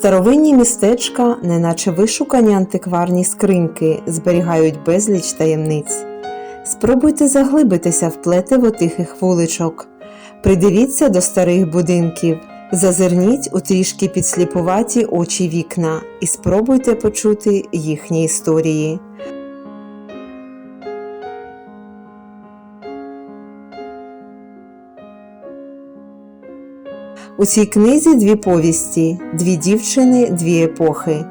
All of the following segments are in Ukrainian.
Старовинні містечка, неначе вишукані антикварні скриньки, зберігають безліч таємниць. Спробуйте заглибитися в плетиво тихих вуличок, придивіться до старих будинків, зазирніть у трішки підсліпуваті очі вікна і спробуйте почути їхні історії. У цій книзі дві повісті, дві дівчини, дві епохи.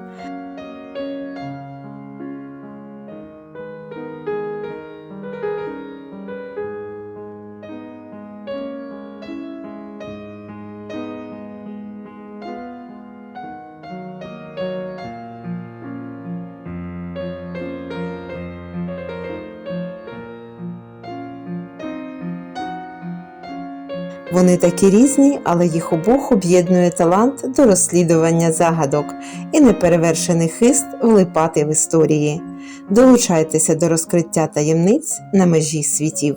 Вони такі різні, але їх обох об'єднує талант до розслідування загадок і неперевершений хист влипати в історії. Долучайтеся до розкриття таємниць на межі світів.